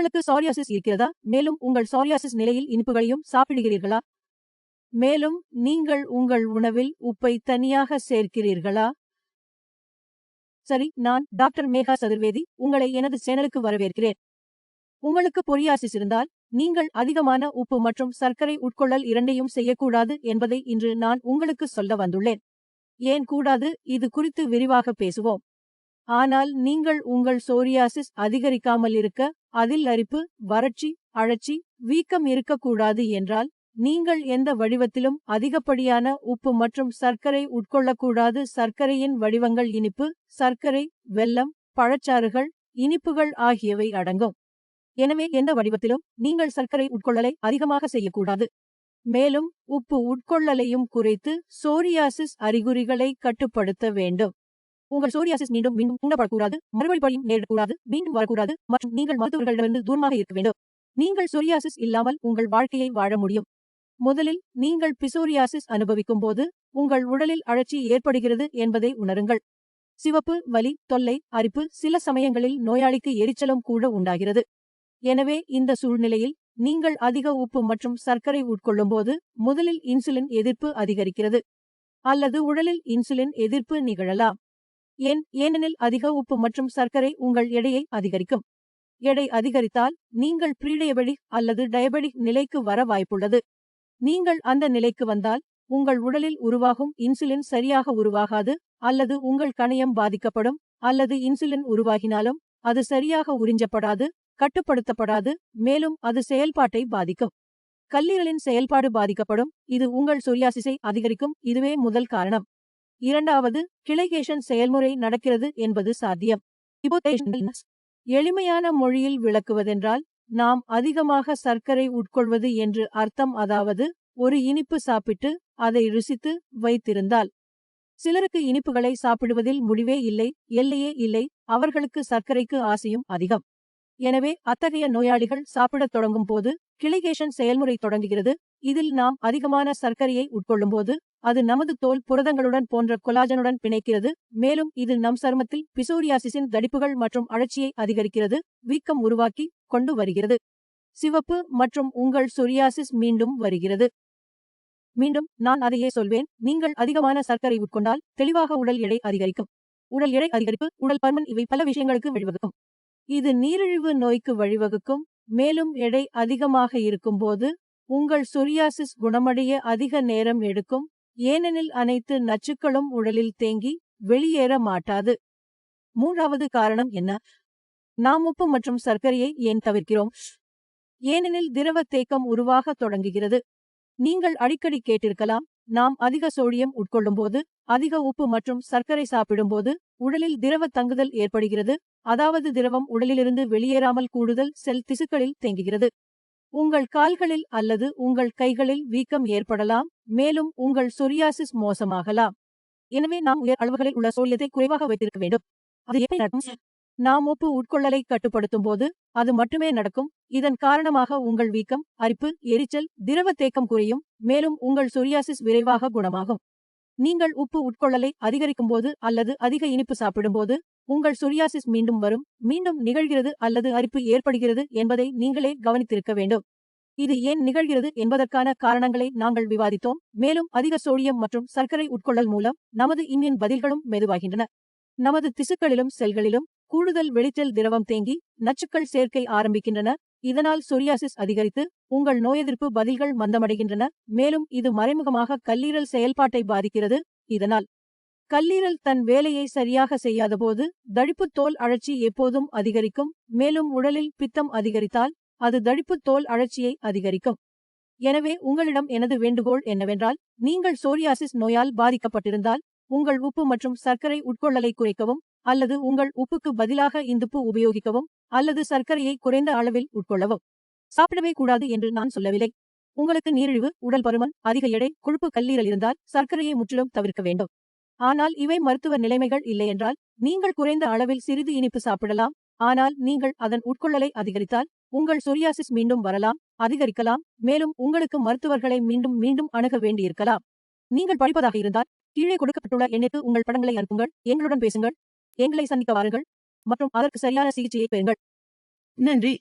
உங்களுக்கு சாரியாசிஸ் இருக்கிறதா? மேலும் உங்கள் சாரியாசிஸ் நிலையில் இனிப்புகளையும் சாப்பிடுகிறீர்களா? மேலும் நீங்கள் உங்கள் உணவில் உப்பை தனியாக சேர்க்கிறீர்களா? சரி நான் டாக்டர் மேகா சதுர்வேதி உங்களை எனது சேனலுக்கு வரவேற்கிறேன். உங்களுக்கு பொரியாசிஸ் இருந்தால் நீங்கள் அதிகமான உப்பு மற்றும் சர்க்கரை உட்கொள்ளல் இரண்டையும் செய்யக்கூடாது என்பதை இன்று நான் உங்களுக்கு சொல்ல வந்துள்ளேன். ஏன் கூடாது? இது குறித்து விரிவாக பேசுவோம். ஆனால் நீங்கள் உங்கள் சோரியாசிஸ் அதிகரிக்காமல் இருக்க அதில் அரிப்பு வறட்சி அழற்சி வீக்கம் இருக்கக்கூடாது என்றால் நீங்கள் எந்த வடிவத்திலும் அதிகப்படியான உப்பு மற்றும் சர்க்கரை உட்கொள்ளக்கூடாது. சர்க்கரையின் வடிவங்கள் இனிப்பு சர்க்கரை வெல்லம் பழச்சாறுகள் இனிப்புகள் ஆகியவை அடங்கும். எனவே எந்த வடிவத்திலும் நீங்கள் சர்க்கரை உட்கொள்ளலை அதிகமாக செய்யக்கூடாது. மேலும் உப்பு உட்கொள்ளலையும் குறைத்து சோரியாசிஸ் அறிகுறிகளை கட்டுப்படுத்த வேண்டும். உங்கள் சோரியாசிஸ் மீண்டும் மீண்டும் தூண்டப்படக்கூடாது மறுபடியும் நேரிடக்கூடாது மீண்டும் வரக்கூடாது மற்றும் நீங்கள் மருத்துவர்களிடமிருந்து தூரமாக இருக்க வேண்டும். நீங்கள் சொரியாசிஸ் இல்லாமல் உங்கள் வாழ்க்கையை வாழ முடியும். முதலில் நீங்கள் பிசோரியாசிஸ் அனுபவிக்கும் போது உங்கள் உடலில் அழற்சி ஏற்படுகிறது என்பதை உணருங்கள். சிவப்பு வலி தொல்லை அரிப்பு சில சமயங்களில் நோயாளிக்கு எரிச்சலும் கூட உண்டாகிறது. எனவே இந்த சூழ்நிலையில் நீங்கள் அதிக உப்பு மற்றும் சர்க்கரை உட்கொள்ளும்போது முதலில் இன்சுலின் எதிர்ப்பு அதிகரிக்கிறது. அல்லது உடலில் இன்சுலின் எதிர்ப்பு நிகழலாம். ஏன் ஏனெனில் அதிக உப்பு மற்றும் சர்க்கரை உங்கள் எடையை அதிகரிக்கும். எடை அதிகரித்தால் நீங்கள் ப்ரீடயபெடிக் அல்லது டயபெடிக் நிலைக்கு வர வாய்ப்புள்ளது. நீங்கள் அந்த நிலைக்கு வந்தால் உங்கள் உடலில் உருவாகும் இன்சுலின் சரியாக உருவாகாது அல்லது உங்கள் கணையம் பாதிக்கப்படும் அல்லது இன்சுலின் உருவாகினாலும் அது சரியாக உறிஞ்சப்படாது கட்டுப்படுத்தப்படாது மேலும் அது செயல்பாட்டை பாதிக்கும். கல்லீரலின் செயல்பாடு பாதிக்கப்படும் இது உங்கள் சொரியாசிஸை அதிகரிக்கும் இதுவே முதல் காரணம். இரண்டாவது கிளைகேஷன் செயல்முறை நடக்கிறது என்பது சாத்தியம். எளிமையான மொழியில் விளக்குவதென்றால் நாம் அதிகமாக சர்க்கரை உட்கொள்வது என்று அர்த்தம் அதாவது ஒரு இனிப்பு சாப்பிட்டு அதை ருசித்து வைத்திருந்தால். சிலருக்கு இனிப்புகளை சாப்பிடுவதில் முடிவே இல்லை எல்லையே இல்லை அவர்களுக்கு சர்க்கரைக்கு ஆசையும் அதிகம். எனவே அத்தகைய நோயாளிகள் சாப்பிடத் தொடங்கும் போது கிளிகேஷன் செயல்முறை தொடங்குகிறது. இதில் நாம் அதிகமான சர்க்கரையை உட்கொள்ளும்போது அது நமது தோல் புரதங்களுடன் போன்ற கொலாஜனுடன் பிணைக்கிறது. மேலும் இது நம் சருமத்தில் பிசோரியாசிஸின் தடிப்புகள் மற்றும் அழற்சியை அதிகரிக்கிறது வீக்கம் உருவாக்கி கொண்டு வருகிறது. சிவப்பு மற்றும் உங்கள் சொரியாசிஸ் மீண்டும் வருகிறது. மீண்டும் நான் அதையே சொல்வேன். நீங்கள் அதிகமான சர்க்கரை உட்கொண்டால் தெளிவாக உடல் எடை அதிகரிக்கும். உடல் எடை அதிகரிப்பு உடல் பருமன் இவை பல விஷயங்களுக்கு வழிவகுக்கும். இது நீரிழிவு நோய்க்கு வழிவகுக்கும். மேலும் எடை அதிகமாக இருக்கும்போது உங்கள் சொரியாசிஸ் குணமடைய அதிக நேரம் எடுக்கும். ஏனெனில் அனைத்து நச்சுக்களும் உடலில் தேங்கி வெளியேற மாட்டாது. மூன்றாவது காரணம் என்ன? நாம் உப்பு மற்றும் சர்க்கரையை ஏன் தவிர்க்கிறோம்? ஏனெனில் திரவ தேக்கம் உருவாக தொடங்குகிறது. நீங்கள் அடிக்கடி கேட்டிருக்கலாம் நாம் அதிக சோடியம் உட்கொள்ளும்போது அதிக உப்பு மற்றும் சர்க்கரை சாப்பிடும்போது உடலில் திரவ தங்குதல் ஏற்படுகிறது. அதாவது திரவம் உடலிலிருந்து வெளியேறாமல் கூடுதல் செல் திசுக்களில் தேங்குகிறது. உங்கள் கால்களில் அல்லது உங்கள் கைகளில் வீக்கம் ஏற்படலாம். மேலும் உங்கள் சொரியாசிஸ் மோசமாகலாம். எனவே நாம் உயர் அளவுகளில் உள்ள சோழியத்தை குறைவாக வைத்திருக்க வேண்டும். அது எப்படி நடக்கும்? நாம் உப்பு உட்கொள்ளலை கட்டுப்படுத்தும் போது அது மட்டுமே நடக்கும். இதன் காரணமாக உங்கள் வீக்கம் அரிப்பு எரிச்சல் திரவ தேக்கம் குறையும். மேலும் உங்கள் சொரியாசிஸ் விரைவாக குணமாகும். நீங்கள் உப்பு உட்கொள்ளலை அதிகரிக்கும் போது அல்லது அதிக இனிப்பு சாப்பிடும்போது உங்கள் சொரியாசிஸ் மீண்டும் வரும். மீண்டும் நிகழ்கிறது அல்லது அரிப்பு ஏற்படுகிறது என்பதை நீங்களே கவனித்திருக்க வேண்டும். இது ஏன் நிகழ்கிறது என்பதற்கான காரணங்களை நாங்கள் விவாதித்தோம். மேலும் அதிக சோடியம் மற்றும் சர்க்கரை உட்கொள்ளல் மூலம் நமது இன்னின் பதில்களும் மெதுவாகின்றன. நமது திசுக்களிலும் செல்களிலும் கூடுதல் வெளிச்சல் திரவம் தேங்கி நச்சுக்கள் சேர்க்கை ஆரம்பிக்கின்றன. இதனால் சொரியாசிஸ் அதிகரித்து உங்கள் நோய் எதிர்ப்பு பதில்கள் மந்தமடைகின்றன. மேலும் இது மறைமுகமாக கல்லீரல் செயல்பாட்டை பாதிக்கிறது. இதனால் கல்லீரல் தன் வேலையை சரியாக செய்யாதபோது தடிப்பு தோல் அழற்சி எப்போதும் அதிகரிக்கும். மேலும் உடலில் பித்தம் அதிகரித்தால் அது தடிப்பு தோல் அழற்சியை அதிகரிக்கும். எனவே உங்களிடம் எனது வேண்டுகோள் என்னவென்றால் நீங்கள் சோரியாசிஸ் நோயால் பாதிக்கப்பட்டிருந்தால் உங்கள் உப்பு மற்றும் சர்க்கரை உட்கொள்ளலை குறைக்கவும் அல்லது உங்கள் உப்புக்கு பதிலாக இந்துப்பு உபயோகிக்கவும் அல்லது சர்க்கரையை குறைந்த அளவில் உட்கொள்ளவும். சாப்பிடவே கூடாது என்று நான் சொல்லவில்லை. உங்களுக்கு நீரிழிவு உடல் பருமன் அதிக எடை கொழுப்பு கல்லீரல் இருந்தால் சர்க்கரையை முற்றிலும் தவிர்க்க வேண்டும். ஆனால் இவை மருத்துவ நிலைமைகள் இல்லையென்றால் நீங்கள் குறைந்த அளவில் சிறிது இனிப்பு சாப்பிடலாம். ஆனால் நீங்கள் அதன் உட்கொள்ளலை அதிகரித்தால் உங்கள் சொரியாசிஸ் மீண்டும் வரலாம் அதிகரிக்கலாம் மேலும் உங்களுக்கு மருத்துவர்களை மீண்டும் மீண்டும் அணுக வேண்டியிருக்கலாம். நீங்கள் படிப்பதாக இருந்தால் கீழே கொடுக்கப்பட்டுள்ள எண்ணிற்கு உங்கள் படங்களை அனுப்புங்கள் எங்களுடன் பேசுங்கள் எங்களை சந்திக்க வாருங்கள் மற்றும் அதற்கு சரியான சிகிச்சையை பெறுங்கள். நன்றி.